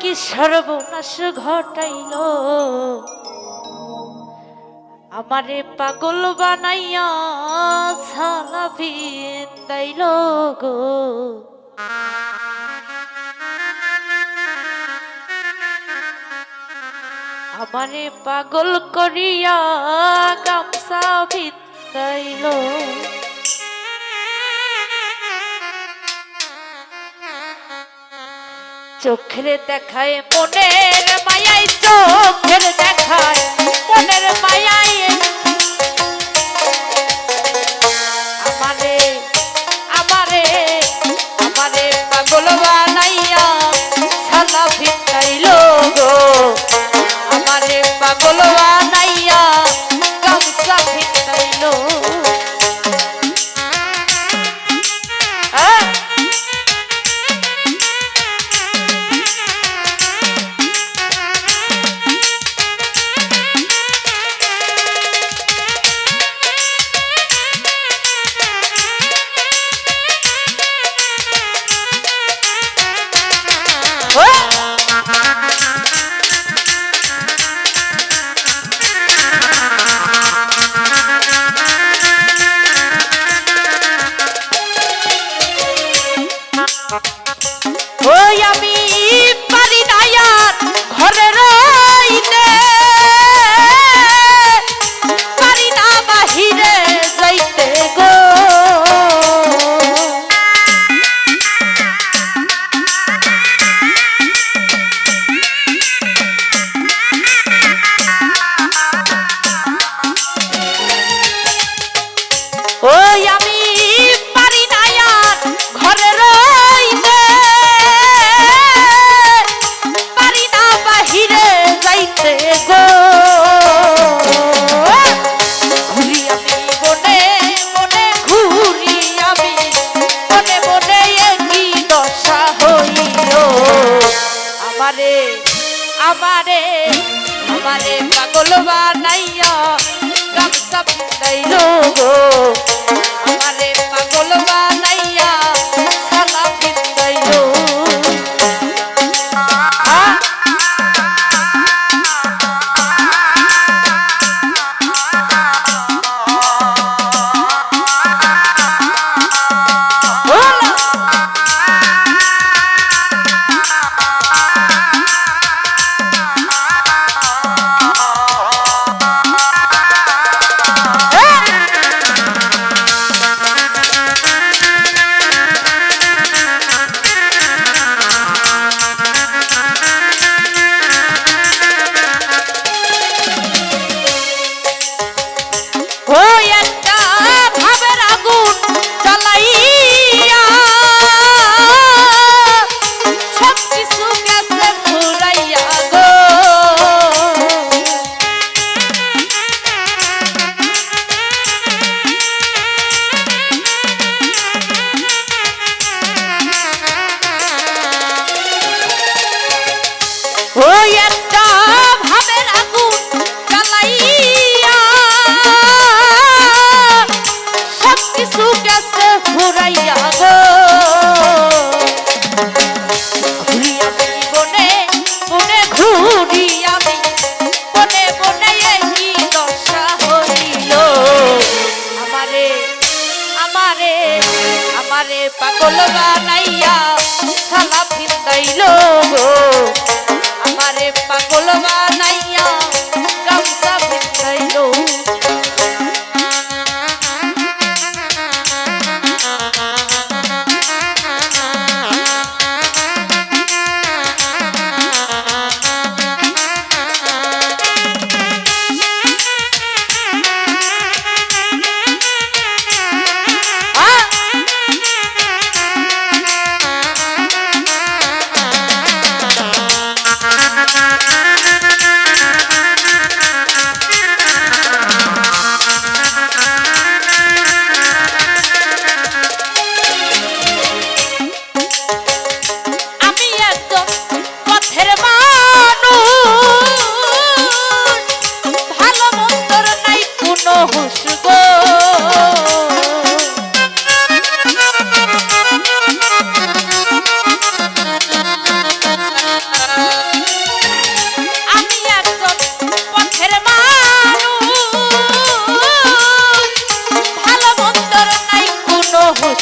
কি সর্বনাশ ঘটাইল? আমারে পাগল বানাইয়া সালা ভিন্দাইল গো। আমারে পাগল করিয়া গামছা ভিন্দাইল চোখের দেখায় মনের মায়াই চোখের দেখায় মনের মায়াই ওই আমি পারি না আর ঘরে রইতে। পারি না বাহিরে যাইতে গো। ঘুরি আমি বনে বনে ঘুরি আমি হইল। আমারে আমারে আমারে পাগল বানাইয়া পাগল বানাইয়া সালা ফিন্দাইল গো। পাগল বানাইয়া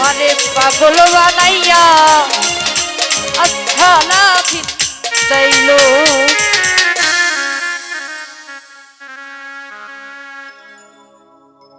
আমারে পাগল বানাইয়া আচ্ছা না ফিন্দাইল